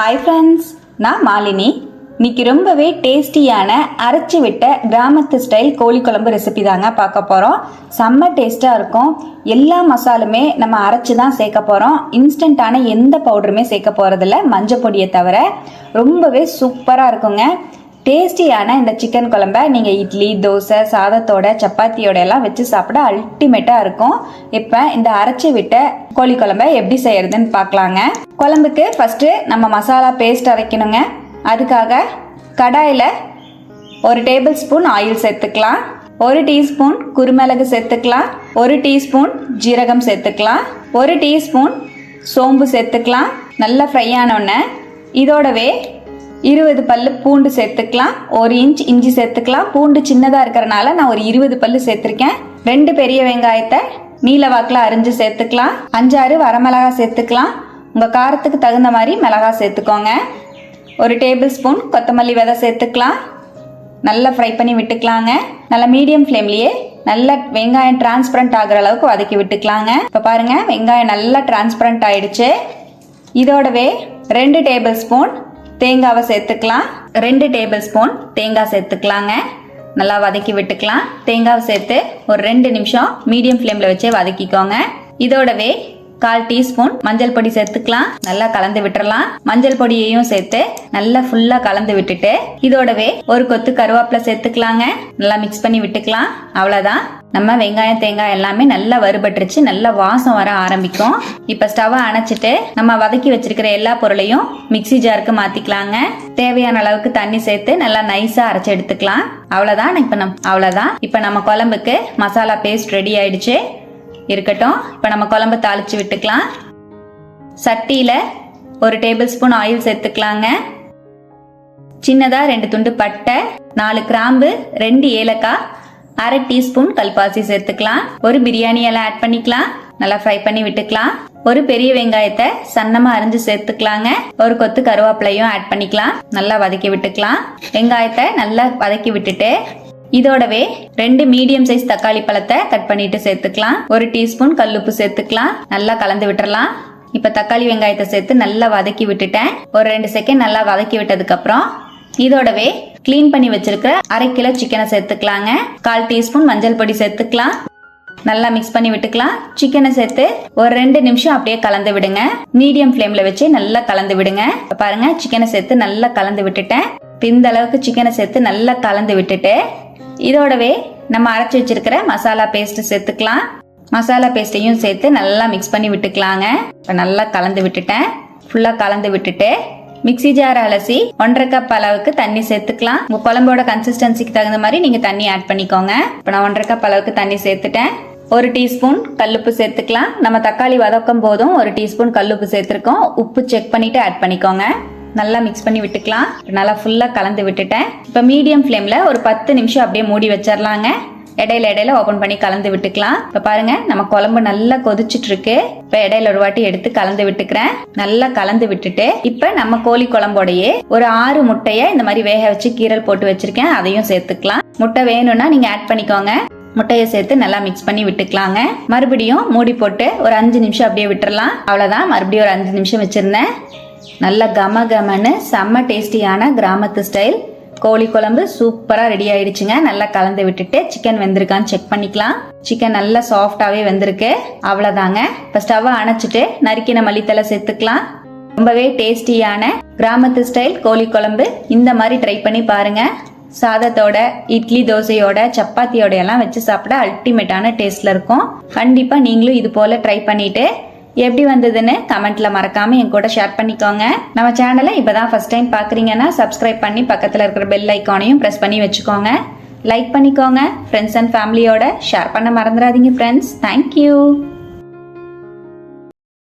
Hi friends நான் மாலினி. இன்னைக்கு ரொம்பவே டேஸ்டியான அரைச்சி விட்ட கிராமத்து ஸ்டைல் கோழி குழம்பு ரெசிபி தாங்க பார்க்க போகிறோம் செம்ம டேஸ்ட்டாக இருக்கும். எல்லா மசாலுமே நம்ம அரைச்சி தான் சேர்க்க போகிறோம் இன்ஸ்டண்ட்டான எந்த பவுடருமே சேர்க்க போகிறதில்ல மஞ்சள் பொடியை தவிர ரொம்பவே சூப்பராக இருக்குங்க. டேஸ்டியான இந்த சிக்கன் குழம்ப நீங்கள் இட்லி தோசை சாதத்தோட சப்பாத்தியோட எல்லாம் வச்சு சாப்பிட அல்டிமேட்டாக இருக்கும். இப்போ இந்த அரைச்சி விட்ட கோழி குழம்ப எப்படி செய்யறதுன்னு பார்க்கலாங்க. குழம்புக்கு ஃபஸ்ட்டு நம்ம மசாலா பேஸ்ட் அரைக்கணுங்க. அதுக்காக கடாயில் ஒரு டேபிள் ஸ்பூன் ஆயில் சேர்த்துக்கலாம். ஒரு டீஸ்பூன் குருமிளகு சேர்த்துக்கலாம். ஒரு டீஸ்பூன் ஜீரகம் சேர்த்துக்கலாம். ஒரு டீஸ்பூன் சோம்பு சேர்த்துக்கலாம். நல்லா ஃப்ரை ஆனோடனே இதோடவே இருபது பல்லு பூண்டு சேர்த்துக்கலாம். ஒரு இன்ச் இஞ்சி சேர்த்துக்கலாம். பூண்டு சின்னதாக இருக்கிறனால நான் ஒரு இருபது பல்லு சேர்த்துருக்கேன். ரெண்டு பெரிய வெங்காயத்தை நீல வாக்கில் அரிஞ்சு சேர்த்துக்கலாம். அஞ்சாறு வரமிளகா சேர்த்துக்கலாம். உங்கள் காரத்துக்கு தகுந்த மாதிரி மிளகா சேர்த்துக்கோங்க. ஒரு டேபிள் ஸ்பூன் கொத்தமல்லி விதை சேர்த்துக்கலாம். நல்லா ஃப்ரை பண்ணி விட்டுக்கலாங்க. நல்லா மீடியம் ஃப்ளேம்லேயே நல்லா வெங்காயம் டிரான்ஸ்பரண்ட் ஆகிற அளவுக்கு வதக்கி விட்டுக்கலாங்க. இப்போ பாருங்கள் வெங்காயம் நல்லா டிரான்ஸ்பரண்ட் ஆயிடுச்சு. இதோடவே ரெண்டு டேபிள் ஸ்பூன் தேங்காவை சேர்த்துக்கலாம். ரெண்டு டேபிள் ஸ்பூன் தேங்காய் சேர்த்துக்கலாங்க. நல்லா வதக்கி விட்டுக்கலாம். தேங்காவை சேர்த்து ஒரு ரெண்டு நிமிஷம் மீடியம் ஃப்ளேமில் வச்சே வதக்கிக்கோங்க. இதோடவே கால் டீஸ்பூன் மஞ்சள் பொடி சேர்த்துக்கலாம். நல்லா கலந்து விட்டுறலாம். மஞ்சள் பொடியையும் சேர்த்து நல்லா ஃபுல்லா கலந்து விட்டுட்டு இதோடவே ஒரு கொத்து கருவேப்பிலை சேர்த்துக்கலாங்க. நல்லா மிக்ஸ் பண்ணி விட்டுக்கலாம். அவ்வளோதான் நம்ம வெங்காயம் தேங்காய் எல்லாமே நல்லா வறுபட்டுருச்சு. நல்லா வாசம் வர ஆரம்பிக்கும். இப்போ ஸ்டவ்வை அணைச்சிட்டு நம்ம வதக்கி வச்சிருக்கிற எல்லா பொருளையும் மிக்ஸி ஜாருக்கு மாத்திக்கலாங்க. தேவையான அளவுக்கு தண்ணி சேர்த்து நல்லா நைஸா அரைச்சி எடுத்துக்கலாம். அவ்வளோதான் இப்போ நம் அவ்வளோதான் இப்போ நம்ம குழம்புக்கு மசாலா பேஸ்ட் ரெடி ஆயிடுச்சு. இருக்கட்டும். இப்போ நம்ம குழம்பு தாளிச்சு விட்டுக்கலாம். சட்டியில் ஒரு டேபிள் ஸ்பூன் ஆயில் சேர்த்துக்கலாங்க. சின்னதாக ரெண்டு துண்டு பட்டை நாலு கிராம்பு ரெண்டு ஏலக்காய் அரை டீஸ்பூன் கல்பாசி சேர்த்துக்கலாம். ஒரு பிரியாணி எல்லாம் ஆட் பண்ணிக்கலாம். நல்லா ஃப்ரை பண்ணி விட்டுக்கலாம். ஒரு பெரிய வெங்காயத்தை சன்னமாக அரிஞ்சு சேர்த்துக்கலாங்க. ஒரு கொத்து கருவேப்பிலையும் ஆட் பண்ணிக்கலாம். நல்லா வதக்கி விட்டுக்கலாம். வெங்காயத்தை நல்லா வதக்கி விட்டுட்டு இதோடவே ரெண்டு மீடியம் சைஸ் தக்காளி பழத்தை கட் பண்ணிட்டு சேர்த்துக்கலாம். ஒரு டீஸ்பூன் கல்லுப்பு சேர்த்துக்கலாம். நல்லா கலந்து விட்டுறலாம். இப்ப தக்காளி வெங்காயத்தை சேர்த்து நல்லா வதக்கி விட்டுட்டேன். ஒரு ரெண்டு செகண்ட் நல்லா வதக்கி விட்டதுக்கு அப்புறம் இதோடவே க்ளீன் பண்ணி வச்சிருக்கிற அரை கிலோ சிக்கனை சேர்த்துக்கலாங்க. கால் டீஸ்பூன் மஞ்சள் பொடி சேர்த்துக்கலாம். நல்லா மிக்ஸ் பண்ணி விட்டுக்கலாம். சிக்கனை சேர்த்து ஒரு ரெண்டு நிமிஷம் அப்படியே கலந்து விடுங்க. மீடியம் ஃப்ளேம்ல வச்சு நல்லா கலந்து விடுங்க. பாருங்க சிக்கனை சேர்த்து நல்லா கலந்து விட்டுட்டேன். இந்த அளவுக்கு சிக்கனை சேர்த்து நல்லா கலந்து விட்டுட்டு இதோடவே நம்ம அரைச்சி வச்சிருக்கிற மசாலா பேஸ்ட் சேர்த்துக்கலாம். மசாலா பேஸ்ட்டையும் சேர்த்து நல்லா மிக்ஸ் பண்ணி விட்டுக்கலாங்க. இப்போ நல்லா கலந்து விட்டுட்டேன். ஃபுல்லாக கலந்து விட்டுட்டு மிக்ஸி ஜார் அலசி ஒன்றரை கப் அளவுக்கு தண்ணி சேர்த்துக்கலாம். உங்க குழம்போட கன்சிஸ்டன்சிக்கு தகுந்த மாதிரி நீங்க தண்ணி ஆட் பண்ணிக்கோங்க. இப்போ நான் ஒன்றரை கப் அளவுக்கு தண்ணி சேர்த்துட்டேன். ஒரு டீஸ்பூன் கல்லுப்பு சேர்த்துக்கலாம். நம்ம தக்காளி வதக்கும் போதும் ஒரு டீஸ்பூன் கல்லுப்பு சேர்த்துருக்கோம். உப்பு செக் பண்ணிட்டு ஆட் பண்ணிக்கோங்க. நல்லா மிக்ஸ் பண்ணி விட்டுக்கலாம். நல்லா ஃபுல்லாக கலந்து விட்டுட்டேன். இப்போ மீடியம் ஃப்ளேமில் ஒரு பத்து நிமிஷம் அப்படியே மூடி வச்சிடலாங்க இடையில இடையில ஓபன் பண்ணி கலந்து விட்டுக்கலாம். இப்ப பாருங்க நம்ம குழம்பு நல்லா கொதிச்சிட்டு இருக்கு இப்ப இடையில ஒரு வாட்டி எடுத்து கலந்து விட்டுக்கிறேன். நல்லா கலந்து விட்டுட்டு இப்ப நம்ம கோழி குழம்போடையே ஒரு ஆறு முட்டைய இந்த மாதிரி வேக வச்சு கீரல் போட்டு வச்சிருக்கேன். அதையும் சேர்த்துக்கலாம். முட்டை வேணும்னா நீங்க ஆட் பண்ணிக்கோங்க. முட்டையை சேர்த்து நல்லா மிக்ஸ் பண்ணி விட்டுக்கலாங்க. மறுபடியும் மூடி போட்டு ஒரு அஞ்சு நிமிஷம் அப்படியே விட்டுறலாம். அவ்வளோதான் மறுபடியும் ஒரு அஞ்சு நிமிஷம் வச்சிருந்தேன். நல்ல கம கமன்னு செம்ம டேஸ்டியான கிராமத்து ஸ்டைல் கோழி குழம்பு சூப்பராக ரெடி ஆயிடுச்சுங்க. நல்லா கலந்து விட்டுட்டு சிக்கன் வெந்திருக்கான்னு செக் பண்ணிக்கலாம். சிக்கன் நல்லா சாஃப்டாகவே வெந்திருக்கு. அவ்வளோதாங்க இப்போ ஸ்டவ்வை அணைச்சிட்டு நறுக்கின மல்லித்தலை சேர்த்துக்கலாம். ரொம்பவே டேஸ்டியான கிராமத்து ஸ்டைல் கோழி குழம்பு. இந்த மாதிரி ட்ரை பண்ணி பாருங்க. சாதத்தோட இட்லி தோசையோட சப்பாத்தியோட எல்லாம் வச்சு சாப்பிட அல்டிமேட்டான டேஸ்ட்ல இருக்கும். கண்டிப்பா நீங்களும் இது போல ட்ரை பண்ணிட்டு எப்படி வந்ததுன்னு கமெண்ட்ல மறக்காம என் கூட ஷேர் பண்ணிக்கோங்க. நம்ம சேனலை இப்பதான் ஃபர்ஸ்ட் டைம் பாக்குறீங்கன்னா சப்ஸ்கிரைப் பண்ணி பக்கத்துல இருக்கிற பெல் ஐக்கானையும் பிரஸ் பண்ணி வச்சுக்கோங்க. லைக் பண்ணிக்கோங்க. ஃப்ரெண்ட்ஸ் அண்ட் ஃபேமிலியோட ஷேர் பண்ண மறந்துடாதீங்க ஃப்ரெண்ட்ஸ் தேங்க்யூ